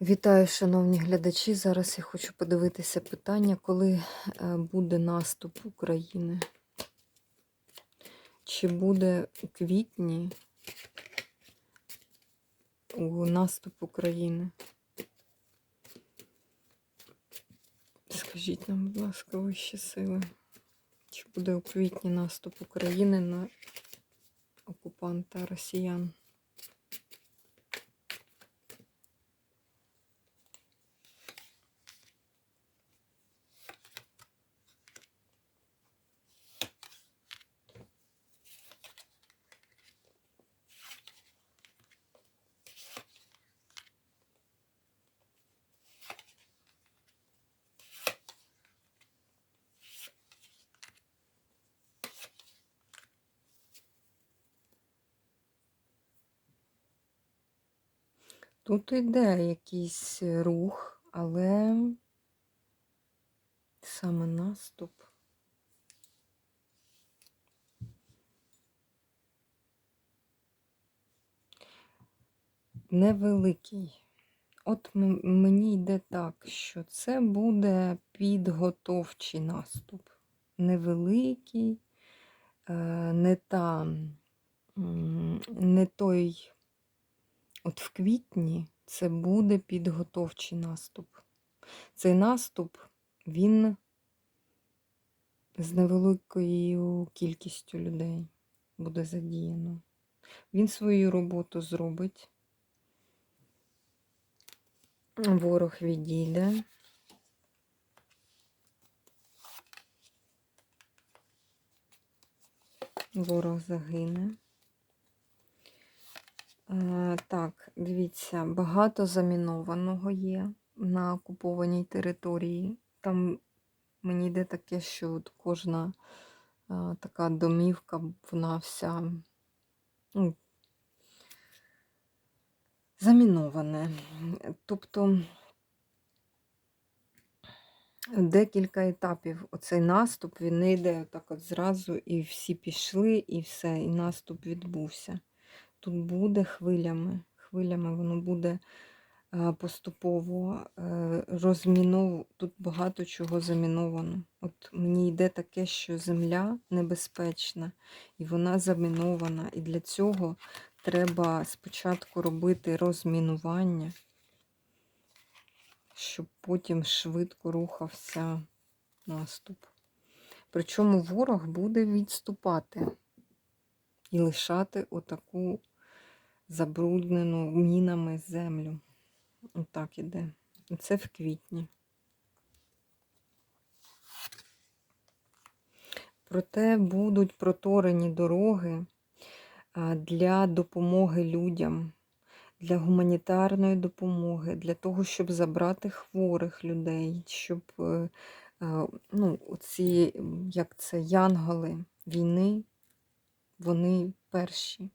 Вітаю, шановні глядачі. Зараз я хочу подивитися питання, коли е, буде наступ України. Чи буде у квітні у наступ України? Скажіть нам, будь ласка, вищі сили. Чи буде у квітні наступ України на окупанта росіян? Тут йде якийсь рух, але саме наступ. Невеликий. От мені йде так, що це буде підготовчий наступ. Невеликий, е, не та, не той, от в квітні це буде підготовчий наступ. Цей наступ, він з невеликою кількістю людей буде задіяно. Він свою роботу зробить. Ворог відійде. Ворог загине. Е, Так, дивіться, багато замінованого є на окупованій території. Там мені йде таке, що от кожна е, така домівка, вона вся ну, заміноване. Тобто декілька етапів оцей наступ, він не йде так от зразу, і всі пішли, і все, і наступ відбувся. Тут буде хвилями, хвилями воно буде е, поступово е, розмінов... Тут багато чого заміновано. От мені йде таке, що земля небезпечна, і вона замінована. І для цього треба спочатку робити розмінування, щоб потім швидко рухався наступ. Причому ворог буде відступати і лишати отаку забруднену мінами землю. Отак іде. Це в квітні. Проте будуть проторені дороги для допомоги людям, для гуманітарної допомоги, для того, щоб забрати хворих людей, щоб е, е, ну, ці, як це, янголи війни, вони перші,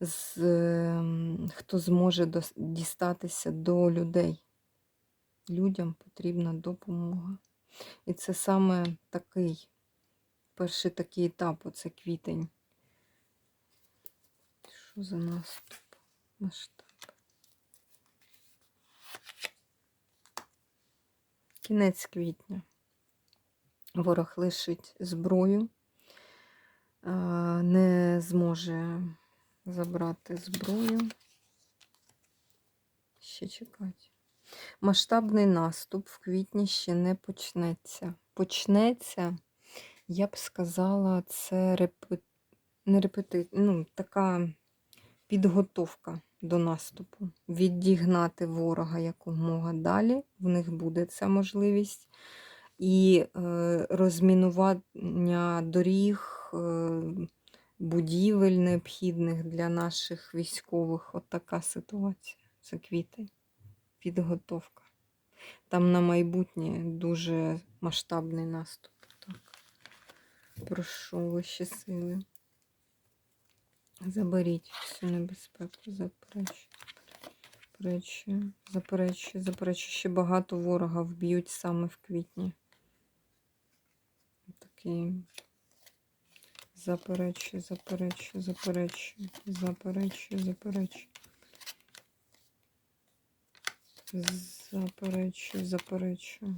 з, ем, хто зможе дос- дістатися до людей. Людям потрібна допомога. І це саме такий, перший такий етап, оце квітень. Що за наступ? Масштаб. Кінець квітня. Ворог лишить зброю, не зможе забрати зброю. Ще чекати. Масштабний наступ в квітні ще не почнеться. Почнеться, я б сказала, це репи... не репети... ну, така підготовка до наступу. Відігнати ворога якомога далі. В них буде ця можливість. І е, розмінування доріг, е, будівель необхідних для наших військових. От така ситуація. Це квітень. Підготовка. Там на майбутнє дуже масштабний наступ. Так. Прошу вищі сили. Заберіть всю небезпеку, заперечую. Заперечую, заперечую, заперечую. Ще багато ворога вб'ють саме в квітні. Такий. Заперечую, заперечую, заперечую, заперечую, заперечую. Заперечую, заперечую.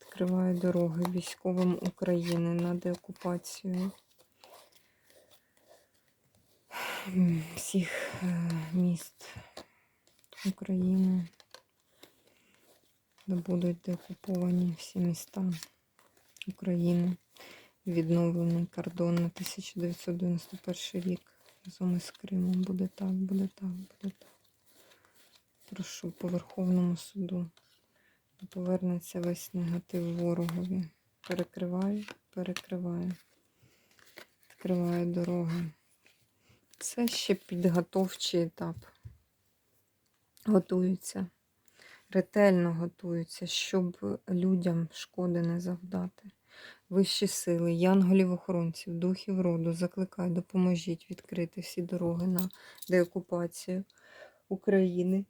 Відкриває дороги військовим України на деокупацію всіх е, міст України, будуть деокуповані всі міста України. Відновлений кордон на 1991 рік разом із Кримом. Буде так, буде так, буде так. Прошу по Верховному суду. Повернеться весь негатив ворогові. Перекриваю, перекриваю. Відкриваю дороги. Це ще підготовчий етап. Готуються. Ретельно готуються, щоб людям шкоди не завдати. Вищі сили, янголів-охоронців, духів роду, закликаю, допоможіть відкрити всі дороги на деокупацію України.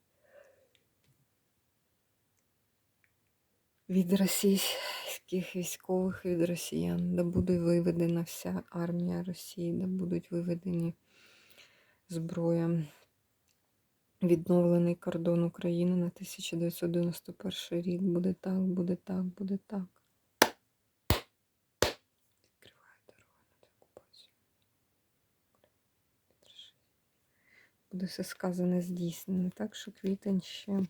від російських військових, від росіян, де буде виведена вся армія Росії, де будуть виведені зброя. Відновлений кордон України на 1991 рік. Буде так, буде так, буде так. Відкриваю дорогу на деокупацію. Буде все сказане здійснене. Так що квітень ще.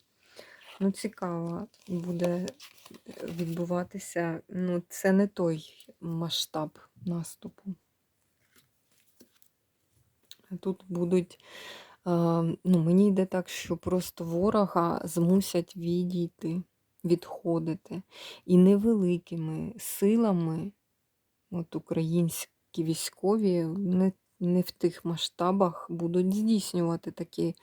Ну, цікаво буде відбуватися. Ну, це не той масштаб наступу. Тут будуть, е, ну, мені йде так, що просто ворога змусять відійти, відходити. І невеликими силами, от українські військові, не, не в тих масштабах будуть здійснювати такі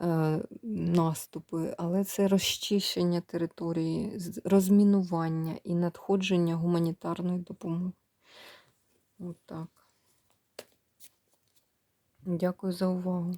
е, наступи, але це розчищення території, розмінування і надходження гуманітарної допомоги. От так. Дякую за увагу.